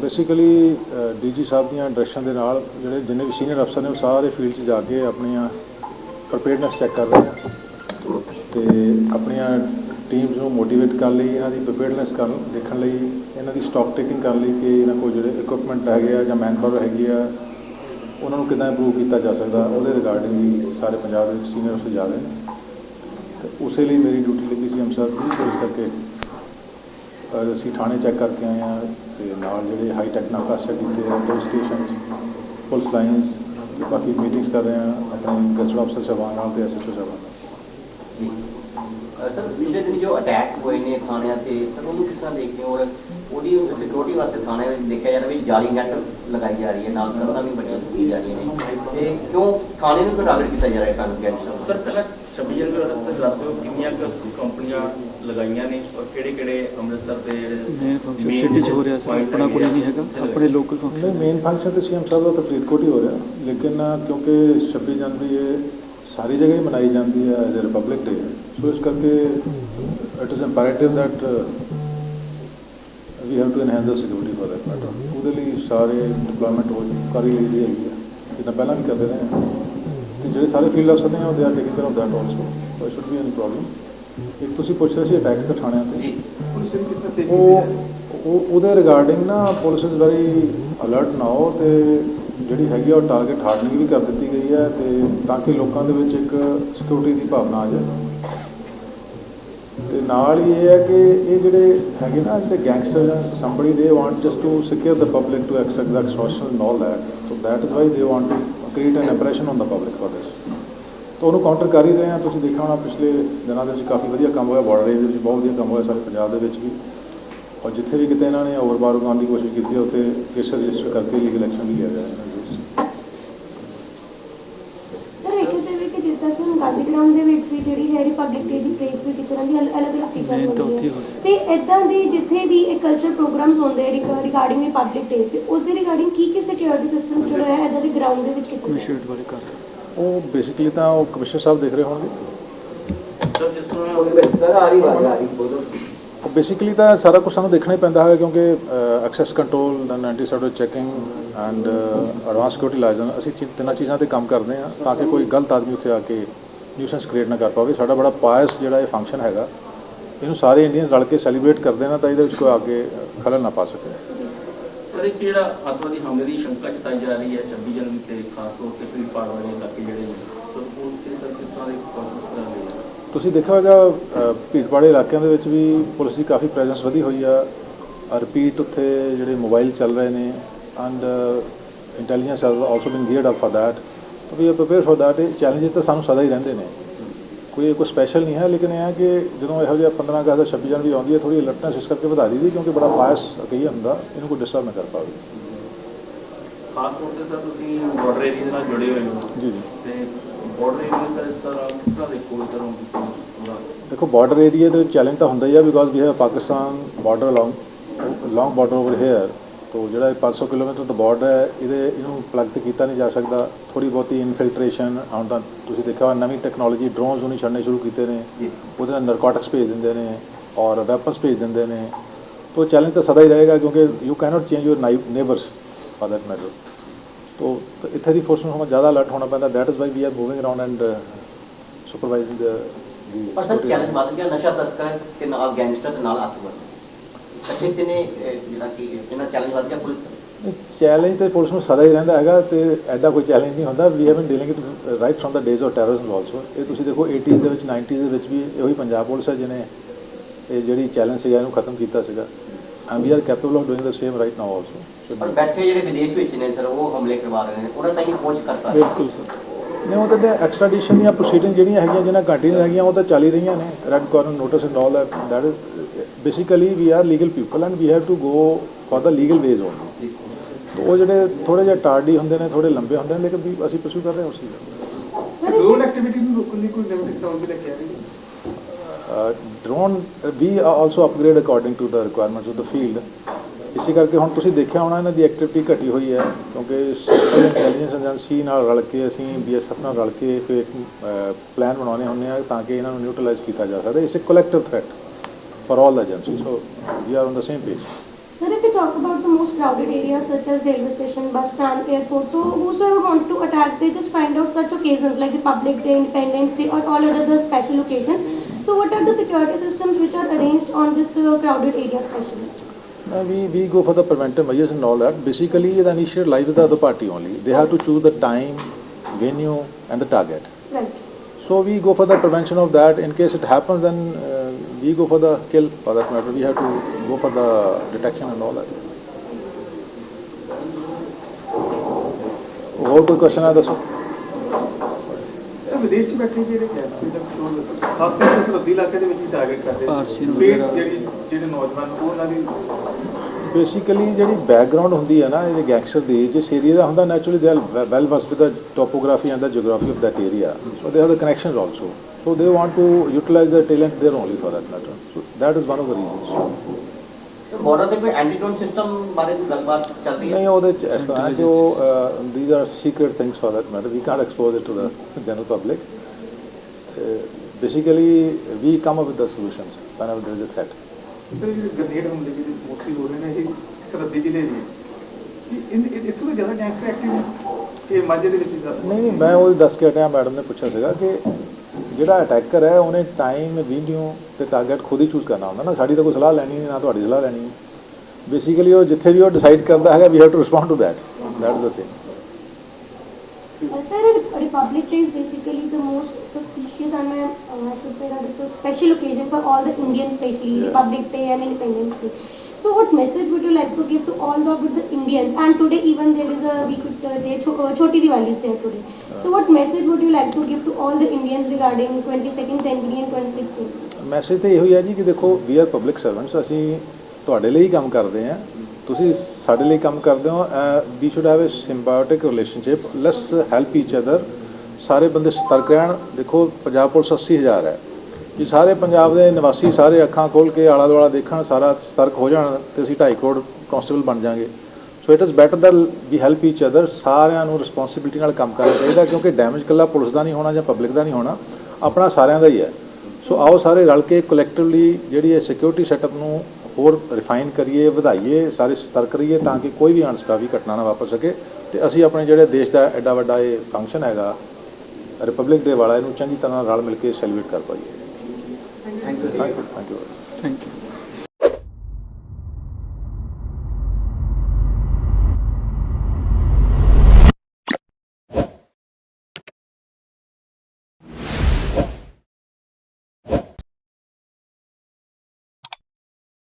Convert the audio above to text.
Basically DG ਸਾਹਿਬ ਦੀਆਂ direction ਦੇ ਨਾਲ ਜਿਹੜੇ ਜਿੰਨੇ ਵੀ ਸੀਨੀਅਰ ਅਫਸਰ ਨੇ ਉਹ ਸਾਰੇ ਫੀਲਡ 'ਚ ਜਾ ਕੇ ਆਪਣੀਆਂ ਪ੍ਰੀਪੇਅਰਡਨੈਸ ਚੈੱਕ ਕਰ ਰਹੇ ਆ ਤੇ ਆਪਣੀਆਂ ਟੀਮਸ ਨੂੰ ਮੋਟੀਵੇਟ ਕਰਨ ਲਈ, ਇਹਨਾਂ ਦੀ ਪ੍ਰੀਪੇਅਰਡਨੈਸ ਕਰਨ, ਦੇਖਣ ਲਈ, ਇਹਨਾਂ ਦੀ ਸਟਾਕ ਟੇਕਿੰਗ ਕਰਨ ਲਈ ਕਿ ਇਹਨਾਂ ਕੋਲ ਜਿਹੜੇ ਇਕਵਿਪਮੈਂਟ ਹੈਗੇ ਆ ਜਾਂ ਮੈਨਪਾਵਰ ਹੈਗੀ ਆ, ਉਹਨਾਂ ਨੂੰ ਕਿੱਦਾਂ ਇੰਪਰੂਵ ਕੀਤਾ ਜਾ ਸਕਦਾ, ਉਹਦੇ ਰਿਗਾਰਡਿੰਗ ਵੀ ਸਾਰੇ ਪੰਜਾਬ ਦੇ ਸੀਨੀਅਰ ਅਫਸਰ ਜਾ ਰਹੇ ਨੇ। ਤੇ ਉਸੇ ਲਈ ਮੇਰੀ ਡਿਊਟੀ ਲੱਗੀ ਸੀ ਅਮਸਰ ਦੀ ਇਸ ਕਰਕੇ ਅਸੀਂ ਥਾਣੇ ਚੈੱਕ ਕਰਕੇ ਆਏ ਆ ਤੇ ਨਾਲ ਜਿਹੜੇ ਹਾਈ ਟੈਕ ਨਾਕਾਸ਼ਾ ਕੀਤੇ ਆ ਪੁਲਿਸ ਸਟੇਸ਼ਨ ਪੁਲਿਸ ਲਾਈਨਸ ਤੇ ਬਾਕੀ ਮੀਟਿੰਗਸ ਕਰ ਰਹੇ ਆ ਆਪਣੇ ਗਸਟ ਅਫਸਰ ਸਾਹਿਬਾਨ ਨਾਲ ਤੇ ਐਸਐਸਓ ਸਾਹਿਬਾਨ ਨਾਲ। ਸਰ ਪਿਛਲੇ ਦਿਨ ਜੋ ਅਟੈਕ ਹੋਏ ਨੇ ਥਾਣਿਆਂ ਤੇ ਸਰ ਉਹਨੂੰ ਕਿਸ ਤਰ੍ਹਾਂ ਦੇਖਦੇ ਹੋ? ਔਰ ਉਹਦੀ ਸਿਕਿਉਰਿਟੀ ਵਾਸਤੇ ਥਾਣੇ ਵਿੱਚ ਦੇਖਿਆ ਜਾ ਰਿਹਾ ਵੀ ਜਾਲੀ ਨੈਟ ਲਗਾਈ ਜਾ ਰਹੀ ਹੈ ਨਾਲ ਕੰਧਾਂ ਵੀ ਬੜੀਆਂ ਕੀਤੀ ਜਾ ਰਹੀਆਂ ਨੇ। ਤੇ ਕਿਉਂ ਥਾਣੇ ਨੂੰ ਟਾਰਗੇਟ ਕੀਤਾ ਜਾ ਰਿਹਾ ਹੈ ਕਾਨੂੰਨ ਗੈਂਗਸਟਰ ਸਰ ਪਹਿਲਾਂ 26 ਜਨਵਰੀ ਵਾਲੇ ਰਸਤੇ ਦੱਸ ਕਿੰਨੀਆਂ ਕੰਪਨੀਆਂ ਲਗਾਈਆਂ ਨੇ ਔਰ ਕਿਹੜੇ ਕਿਹੜੇ ਅੰਮ੍ਰਿਤਸਰ ਦੇ ਜਿਹੜੇ ਸਿਟੀ 'ਚ ਹੋ ਰਿਹਾ ਸਰ ਆਪਣਾ ਕੋਈ ਨਹੀਂ ਹੈਗਾ ਆਪਣੇ ਲੋਕਲ ਨਹੀਂ ਮੇਨ ਫੰਕਸ਼ਨ ਤੇ ਸੀਐਮ ਸਾਹਿਬ ਦਾ ਤਾਂ ਫਰੀਦਕੋਟ ਹੀ ਹੋ ਰਿਹਾ। ਲੇਕਿਨ ਕਿਉਂਕਿ 26 ਜਨਵਰੀ ਇਹ ਸਾਰੀ ਜਗ੍ਹਾ ਹੀ ਮਨਾਈ ਜਾਂਦੀ ਹੈ as a republic day. So ਇਸ ਕਰਕੇ it is imperative that we have to enhance the security for that matter ਉਹਦੇ ਲਈ ਸਾਰੇ ਡਿਪਲੋਇਮੈਂਟ ਹੋ ਕਰ ਲਈ ਦੀ ਹੈਗੀ ਆ। ਇਹ ਤਾਂ ਪਹਿਲਾਂ ਵੀ ਕਰਦੇ ਰਹੇ ਆ। ਤੇ ਜਿਹੜੇ ਸਾਰੇ ਫੀਲਡ ਅਫਸਰ ਨੇ ਉਹ they are taking care of that also so it should be any problem ਇੱਕ ਤੁਸੀਂ ਪੁੱਛ ਰਹੇ ਸੀ ਅਟੈਕਸ ਤੇ ਥਾਣਿਆਂ ਤੇ ਜੀ ਉਹ ਉਹ ਉਹਦੇ ਰਿਗਾਰਡਿੰਗ ਨਾ police is very alert now ਤੇ ਜਿਹੜੀ ਹੈਗੀ ਆ ਉਹ ਟਾਰਗੇਟ ਹਾਰਡਨਿੰਗ ਵੀ ਕਰ ਦਿੱਤੀ ਗਈ ਹੈ ਤੇ ਤਾਂ ਕਿ ਲੋਕਾਂ ਦੇ ਵਿੱਚ ਇੱਕ ਸਿਕਿਉਰਿਟੀ ਦੀ ਭਾਵਨਾ ਆ ਜਾਏ ਤੇ ਨਾਲ ਹੀ ਇਹ ਹੈ ਕਿ ਇਹ ਜਿਹੜੇ ਹੈਗੇ ਨਾ ਜਿਹੜੇ ਗੈਂਗਸਟਰ ਜਾਂ somebody they want just to secure the public to extract the extortion and all that so that is why they want to create an impression on the public for this ਤਾਂ ਉਹਨੂੰ counter ਕਰ ਹੀ ਰਹੇ ਆ ਤੁਸੀਂ ਦੇਖਿਆ ਹੋਣਾ ਪਿਛਲੇ ਦਿਨਾਂ ਦੇ ਵਿੱਚ ਕਾਫੀ ਵਧੀਆ ਕੰਮ ਹੋਇਆ। ਬਾਰਡਰ ਏਰੀਆ ਦੇ ਵਿੱਚ ਬਹੁਤ ਵਧੀਆ ਕੰਮ ਹੋਇਆ ਸਾਰੇ ਪੰਜਾਬ ਦੇ ਵਿੱਚ ਵੀ। ਔਰ ਜਿੱਥੇ ਵੀ ਕਿਤੇ ਇਹਨਾਂ ਨੇ ਓਵਰਬਾਰ ਉਗਾਉਣ ਦੀ ਕੋਸ਼ਿਸ਼ ਕੀਤੀ ਹੈ ਉੱਥੇ ਕੇਸ ਰਜਿਸਟਰ ਕਰਕੇ ਲੀਗਲ ਐਕਸ਼ਨ ਵੀ ਲਿਆ ਦੇ ਇਸ ਸਰ ਵੇਖਿਆ ਜਾਵੇ ਕਿ ਜਿੱਦਾਂ ਕਿ ਹੁਣ ਗਾਂਧੀ ਗਰਾਊਂਡ ਦੇ ਵਿੱਚ ਵੀ ਜਿਹੜੀ ਹੈ ਰਿਪਬਲਿਕ ਡੇ ਦੀ ਪਰੇਡਸ ਵੀ ਕੀਤੀ ਜਾਂਦੀ ਹੈ ਅਲੱਗ ਅਲੱਗ ਚੀਜ਼ਾਂ ਹੁੰਦੀਆਂ। ਹੋ। ਤੇ ਇਦਾਂ ਦੀ ਜਿੱਥੇ ਵੀ ਇਹ ਕਲਚਰ ਪ੍ਰੋਗਰਾਮਸ ਹੁੰਦੇ ਰਿਗਾਰਡਿੰਗ ਰਿਪਬਲਿਕ ਡੇ ਤੇ ਉਸ ਦੇ ਰਿਗਾਰਡਿੰਗ ਕੀ ਕੀ ਸਿਕਿਉਰਿਟੀ ਸਿਸਟਮ ਜਿਹੜਾ ਹੈ ਇਦਾਂ ਦੇ ਗਰਾਊਂਡ ਦੇ ਵਿੱਚ ਕੀਤੇ ਕਮਿਸ਼ਨਰੇਟ ਵਾਲੇ ਕਰ ਉਹ ਬੇਸਿਕਲੀ ਤਾਂ ਉਹ ਕਮਿਸ਼ਨਰ ਸਾਹਿਬ ਦੇਖ ਰਹੇ ਹੋਣਗੇ। ਆ ਆ ਬੇਸਿਕਲੀ ਤਾਂ ਸਾਰਾ ਕੁਝ ਸਾਨੂੰ ਦੇਖਣਾ ਹੀ ਪੈਂਦਾ ਹੈ ਕਿਉਂਕਿ access control then anti sider checking and advance security license ਅਸੀਂ ਤਿੰਨਾਂ ਚੀਜ਼ਾਂ ਤੇ ਕੰਮ ਕਰਦੇ ਹਾਂ ਤਾਂ ਕਿ ਕੋਈ ਗਲਤ ਆਦਮੀ ਉੱਥੇ ਆ ਕੇ ਨਿਊਸੈਂਸ ਕ੍ਰੀਏਟ ਨਾ ਕਰ ਪਾਵੇ। ਸਾਡਾ ਬੜਾ ਪਾਇਸ ਜਿਹੜਾ ਇਹ ਫੰਕਸ਼ਨ ਹੈਗਾ। ਇਹਨੂੰ ਸਾਰੇ ਇੰਡੀਅਨਸ ਰਲ ਕੇ ਸੈਲੀਬ੍ਰੇਟ ਕਰਦੇ ਨਾ ਤਾਂ ਇਹਦੇ ਵਿੱਚ ਕੋਈ ਆ ਕੇ ਖਲਲ ਨਾ ਪਾ ਸਕੇ। ਸਰ ਇੱਕ ਜਿਹੜਾ ਆਤਵਾਦੀ ਹਮਲੇ ਦੀ ਸ਼ੰਕਾ ਜਤਾਈ ਜਾ ਰਹੀ ਹੈ 26 ਜਨਵਰੀ ਤੇ, ਖਾਸ ਤੌਰ ਤੇ ਪੀੜ ਪਾੜ ਵਾਲੇ ਇਲਾਕੇ ਜਿਹੜੇ ਨੇ। ਤੇ ਸਰ ਕਿਸ ਤਰ੍ਹਾਂ ਦੇ ਕੋਸ਼ਿਸ਼ ਕਰ ਰਹੀ ਹੈ ਤੁਸੀਂ ਦੇਖਿਆ ਹੋਵੇਗਾ ਭੀੜ ਵਾਲੇ ਇਲਾਕਿਆਂ ਦੇ ਵਿੱਚ ਵੀ ਪੁਲਿਸ ਦੀ ਕਾਫੀ ਪ੍ਰੈਜ਼ੈਂਸ ਵਧੀ ਹੋਈ ਆ। ਰਿਪੀਟ ਉੱਥੇ ਜਿਹੜੇ ਮੋਬਾਈਲ ਚੱਲ ਰਹੇ ਨੇ and intelligence has also been geared up for that we are prepare for that ਇਹ ਚੈਲੰਜਸ ਤਾਂ ਸਾਨੂੰ ਸਦਾ ਹੀ ਰਹਿੰਦੇ ਨੇ। ਕੋਈ ਕੋਈ ਸਪੈਸ਼ਲ ਨਹੀਂ ਹੈ ਲੇਕਿਨ ਇਹ ਹੈ ਕਿ ਜਦੋਂ ਇਹੋ ਜਿਹਾ 15 ਅਗਸਤ ਦਾ 26 ਜਨਵਰੀ ਆਉਂਦੀ ਹੈ ਥੋੜੀ ਅਲਰਟਨੈਸ ਇਸ ਕਰਕੇ ਵਧਾ ਦਿੱਤੀ ਕਿਉਂਕਿ ਬੜਾ ਬਾਇਸ ਅਕਈਆ ਹੁੰਦਾ ਇਹਨੂੰ ਕੋਈ ਡਿਸਟਰਬ ਨਾ ਕਰ ਪਾਵੇ। ਖਾਸ ਤੌਰ ਤੇ ਸਰ ਤੁਸੀਂ ਬਾਰਡਰ ਏਰੀਆ ਦੇ ਨਾਲ ਜੁੜੇ ਹੋਏ ਹੋ। ਜੀ ਜੀ। ਤੇ ਬਾਰਡਰ ਏਰੀਆ ਸਰ ਇਸ ਤਰ੍ਹਾਂ ਕਿਸ ਤਰ੍ਹਾਂ ਦੇਖੋਗੇ ਸਰ ਪੂਰਾ? ਦੇਖੋ ਬਾਰਡਰ ਏਰੀਆ ਦੇ ਚੈਲੰਜ ਤਾਂ ਹੁੰਦਾ ਹੀ ਆ because we Pakistan border long border over here ਤੋਂ ਜਿਹੜਾ ਇਹ 500 ਕਿਲੋਮੀਟਰ ਦਾ ਬਾਰਡਰ ਹੈ ਇਹਦੇ ਇਹਨੂੰ ਪਲੱਗ ਤੇ ਕੀਤਾ ਨਹੀਂ ਜਾ ਸਕਦਾ। ਥੋੜੀ ਬਹੁਤੀ ਇਨਫਿਲਟ੍ਰੇਸ਼ਨ ਹੁਣ ਤਾਂ ਤੁਸੀਂ ਦੇਖਿਆ ਹੋਣਾ ਨਵੀਂ ਟੈਕਨੋਲੋਜੀ ਡਰੋਨਸ ਉਹਨੇ ਛੱਡਣੇ ਸ਼ੁਰੂ ਕੀਤੇ ਨੇ। ਉਹਦੇ ਨਾਲ ਨਰਕੋਟਿਕਸ ਭੇਜ ਦਿੰਦੇ ਨੇ ਔਰ ਵੈਪਨਸ ਭੇਜ ਦਿੰਦੇ ਨੇ। ਤੋ ਚੈਲੰਜ ਤਾਂ ਸਦਾ ਹੀ ਰਹੇਗਾ ਕਿਉਂਕਿ you cannot change your neighbours for that matter ਤੋ ਇੱਥੇ ਦੀ ਫੋਰਸ ਨੂੰ ਜ਼ਿਆਦਾ ਅਲਰਟ ਹੋਣਾ ਪੈਂਦਾ। That is why we are moving around and supervising the ਦੀ ਪਰ ਸਰ ਚੈਲੰਜ ਵੱਧ ਗਿਆ। ਨਸ਼ਾ ਤਸਕਰ ਤੇ ਨਾਲ ਗੈਂਗਸਟਰ ਤੇ ਨਾਲ ਆਤੰਕਵਾਦੀ ਇਕੱਠੇ ਤੇ ਨੇ ਜਿਹੜਾ ਕਿ ਇਹਨਾਂ ਚੈਲੰਜ ਵੱਧ ਗਿਆ ਪੁਲਿਸ ਦਾ ਚੈਲੰਜ ਤੇ ਪੁਲਿਸ ਨੂੰ ਸਦਾ ਹੀ ਰਹਿੰਦਾ ਹੈਗਾ ਤੇ ਐਡਾ ਕੋਈ ਚੈਲੰਜ ਨਹੀਂ ਹੁੰਦਾ। We have been dealing it right from the days of terrorism also ਇਹ ਤੁਸੀਂ ਦੇਖੋ 80s ਦੇ ਵਿੱਚ 90s ਦੇ ਵਿੱਚ ਵੀ ਇਹੋ ਹੀ ਪੰਜਾਬ ਪੁਲਿਸ ਹੈ ਜਿਹਨੇ ਇਹ ਜਿਹੜੀ ਚੈਲੰਜ ਸੀਗਾ ਇਹਨੂੰ ਖਤਮ ਕੀਤਾ ਸੀਗਾ। And we are capable of doing the same right now ਪਰ ਆਲਸੋ ਬੈਠੇ ਜਿਹੜੇ ਵਿਦੇਸ਼ ਵਿੱਚ ਨੇ ਸਰ ਉਹ ਹਮਲੇ ਕਰਵਾ ਰਹੇ ਨੇ। ਉਹਨਾਂ ਤਾਈਂ ਪਹੁੰਚ ਕਰ ਸਕਦੇ ਬਿਲਕੁਲ ਸਰ। ਨਹੀਂ ਉਹ ਤਾਂ ਐਕਸਟ੍ਰੈਡੀਸ਼ਨ ਦੀਆਂ ਪ੍ਰੋਸੀਡਿੰਗ ਜਿਹੜੀਆਂ ਹੈਗੀਆਂ ਜਿਹਨਾਂ ਕੰਟੀਨਿਊ ਹੈਗੀਆਂ ਉਹ ਤਾਂ ਚੱਲ ਹੀ ਰਹੀਆਂ ਨੇ। Red corner notice and all that basically we are legal people and we have to go for the legal ways only ਤਾਂ ਉਹ ਜਿਹੜੇ ਥੋੜੇ ਜਿਹਾ ਟਾਰਡੀ ਹੁੰਦੇ ਨੇ ਥੋੜੇ ਲੰਬੇ ਹੁੰਦੇ ਨੇ ਲੇਕਿਨ ਵੀ ਅਸੀਂ ਪਰਸੂ ਕਰ ਰਹੇ ਹਾਂ ਉਸ ਚੀਜ਼ ਨੂੰ ਡਰੋਨ ਐਕਟੀਵਿਟੀ ਨੂੰ ਰੋਕਣ ਲਈ ਕੋਈ ਨਵੀਂ ਟੈਕਨੋਲੋਜੀ ਲੈ ਕੇ ਆ ਰਹੀ ਹੈ drone we also upgrade according to the requirements of the field ਇਸੇ ਕਰਕੇ ਹੁਣ ਤੁਸੀਂ ਦੇਖਿਆ ਹੋਣਾ ਇਹਨਾਂ ਦੀ ਐਕਟੀਵਿਟੀ ਘਟੀ ਹੋਈ ਹੈ ਕਿਉਂਕਿ ਸੈਂਟਰਲ ਇੰਟੈਲੀਜੈਂਸ ਏਜੰਸੀ ਨਾਲ ਰਲ ਕੇ ਅਸੀਂ ਬੀਐਸਐਫ ਨਾਲ ਰਲ ਕੇ ਫਿਰ ਇੱਕ ਪਲਾਨ ਬਣਾਉਣੇ ਹੁੰਦੇ ਆ ਤਾਂ ਕਿ ਇਹਨਾਂ ਨੂੰ ਨਿਊਟਰਲਾਈਜ਼ ਕੀਤਾ ਜਾ ਸਕਦਾ it's a collective threat for all agency so we are on the same page Sir, if we talk about the most crowded areas such as railway station, bus stand, airport. So whosoever want to attack, they just find out such occasions like Republic Day, Independence Day, or all other special occasions. So what are the security systems which are arranged on this uh, crowded area especially? Uh, we, we go for the preventive measures and all that. Basically, the initiative lies with the other party only. They have to choose the time, venue, and the target. Right. So we go for the prevention of that. In case it happens, then uh, we go for the kill. For that matter, we have to go for the detection and all that. ਹੋਰ ਕੋਈ question ਹੈ ਦੱਸੋ sir ਵਿਦੇਸ਼ 'ਚ ਬੈਠੇ ਜਿਹੜੇ gangster ਦਾ control ਖਾਸ ਕਰਕੇ ਸਰਹੱਦੀ ਇਲਾਕੇ ਦੇ ਵਿੱਚ ਹੀ ਟਾਰਗੇਟ ਕਰਦੇ ਨੂੰ। ਜਿਹੜੀ ਜਿਹੜੇ ਨੌਜਵਾਨ ਉਹਨਾਂ ਦੀ ਬੇਸਿਕਲੀ ਜਿਹੜੀ ਬੈਕਗ੍ਰਾਉਂਡ ਹੁੰਦੀ ਹੈ ਨਾ ਇਹਦੇ ਗੈਂਗਸਟਰ ਦੀ ਜਿਸ ਏਰੀਆ ਦਾ ਹੁੰਦਾ naturally they well versed with the topography and the geography of that area so they have the connections also so they want to utilise the talent there only for that matter so that is one of the reasons border ਤੇ ਕੋਈ ਐਂਟੀਟੋਨ system ਬਾਰੇ ਗੱਲਬਾਤ ਚੱਲਦੀ ਹੈ ਨਹੀਂ ਉਹਦੇ ਚ ਇਸ ਤਰ੍ਹਾਂ ਕਿ ਉਹ these are secret things for that matter we can't expose it to the general public basically we come up with the solutions whenever there is threat sir, ਜਿਹੜੇ ਗ੍ਰਨੇਡ ਹਮਲੇ ਜਿਹੜੇ ਮੋਸਟਲੀ ਹੋ ਰਹੇ ਨੇ, ਇਹ ਸਰਹੱਦੀ ਜ਼ਿਲ੍ਹੇ ਨੇ। ਸੀ ਇਹ- ਇੱਥੋਂ ਤੋਂ ਜ਼ਿਆਦਾ ਗੈਂਗਸਟਰ ਐਕਟਿਵ ਕਿ ਮਾਝੇ ਦੇ ਵਿੱਚ ਜ਼ਿਆਦਾ? ਨਹੀਂ ਨਹੀਂ, ਮੈਂ ਉਹ ਦੱਸ ਕੇ ਹਟਿਆ, ਮੈਡਮ ਨੇ ਪੁੱਛਿਆ ਸੀਗਾ ਕਿ ਜਿਹੜਾ ਅਟੈਕਰ ਹੈ, ਉਹਨੇ ਟਾਈਮ ਵੀਡੀਓ ਤੇ ਟਾਰਗੇਟ ਖੁਦ ਹੀ ਚੂਜ਼ ਕਰਨਾ ਹੁੰਦਾ ਨਾ। ਸਾਡੀ ਤਾਂ ਕੋਈ ਸਲਾਹ ਲੈਣੀ ਨਹੀਂ, ਨਾ ਤੁਹਾਡੀ ਸਲਾਹ ਲੈਣੀ। ਬੇਸਿਕਲੀ ਉਹ ਜਿੱਥੇ ਵੀ ਉਹ ਡਿਸਾਈਡ ਕਰਦਾ ਹੈਗਾ we have to respond to that that is the thing Uh, sir, a Republic Day is basically the most suspicious and uh, I could say that it's a special occasion for all the Indians, especially Yeah. Republic Day and Independence Day. So, what message would you like to give to all the, the Indians? And today, even there is a we could uh, say Cho- uh, Choti Diwali is there today. So, what message would you like to give to all the Indians regarding 22nd January and 26th January? Message ਤਾਂ ਇਹੋ ਹੀ ਹੈ ਜੀ ਕਿ ਦੇਖੋ ਵੀ R public servants ਅਸੀਂ ਤੁਹਾਡੇ ਲਈ ਕੰਮ ਕਰਦੇ ਹਾਂ ਤੁਸੀਂ ਸਾਡੇ ਲਈ ਕੰਮ ਕਰਦੇ ਹੋ we should have a symbiotic relationship let's help each other ਸਾਰੇ ਬੰਦੇ ਸਤਰਕ ਰਹਿਣ। ਦੇਖੋ, ਪੰਜਾਬ ਪੁਲਿਸ 80000 ਹੈ। ਵੀ ਸਾਰੇ ਪੰਜਾਬ ਦੇ ਨਿਵਾਸੀ ਸਾਰੇ ਅੱਖਾਂ ਖੋਲ ਕੇ ਆਲਾ ਦੁਆਲਾ ਦੇਖਣ, ਸਾਰਾ ਸਤਰਕ ਹੋ ਜਾਣ, ਤੇ ਅਸੀਂ 2.5 ਕਰੋੜ ਕਾਂਸਟੇਬਲ ਬਣ ਜਾਾਂਗੇ। So it is better that we help each other ਸਾਰਿਆਂ ਨੂੰ ਰਿਸਪੌਂਸਿਬਿਲਟੀ ਨਾਲ ਕੰਮ ਕਰਨਾ ਚਾਹੀਦਾ, ਕਿਉਂਕਿ ਡੈਮੇਜ ਇਕੱਲਾ ਪੁਲਿਸ ਦਾ ਨਹੀਂ ਹੋਣਾ ਜਾਂ ਪਬਲਿਕ ਦਾ ਨਹੀਂ ਹੋਣਾ। ਆਪਣਾ ਸਾਰਿਆਂ ਦਾ ਹੀ ਹੈ। ਸੋ ਆਓ ਸਾਰੇ ਰਲ ਕੇ ਕਲੈਕਟਿਵਲੀ ਜਿਹੜੀ ਇਹ ਸਿਕਿਉਰਿਟੀ ਸੈਟਅਪ ਨੂੰ ਹੋਰ ਰਿਫਾਈਨ ਕਰੀਏ ਵਧਾਈਏ ਸਾਰੇ ਸਤਰਕ ਰਹੀਏ ਤਾਂ ਕਿ ਕੋਈ ਵੀ ਅਣਸਕਾਵੀ ਘਟਨਾ ਨਾ ਵਾਪਰ ਸਕੇ ਤੇ ਅਸੀਂ ਆਪਣੇ ਜਿਹੜੇ ਦੇਸ਼ ਦਾ ਐਡਾ ਵੱਡਾ ਇਹ ਫੰਕਸ਼ਨ ਹੈਗਾ ਰਿਪਬਲਿਕ ਡੇ ਵਾਲਾ ਇਹਨੂੰ ਚੰਗੀ ਤਰ੍ਹਾਂ ਨਾਲ ਰਲ ਮਿਲ ਕੇ ਸੈਲੀਬ੍ਰੇਟ ਕਰ ਪਾਈਏ। Thank you thank you thank you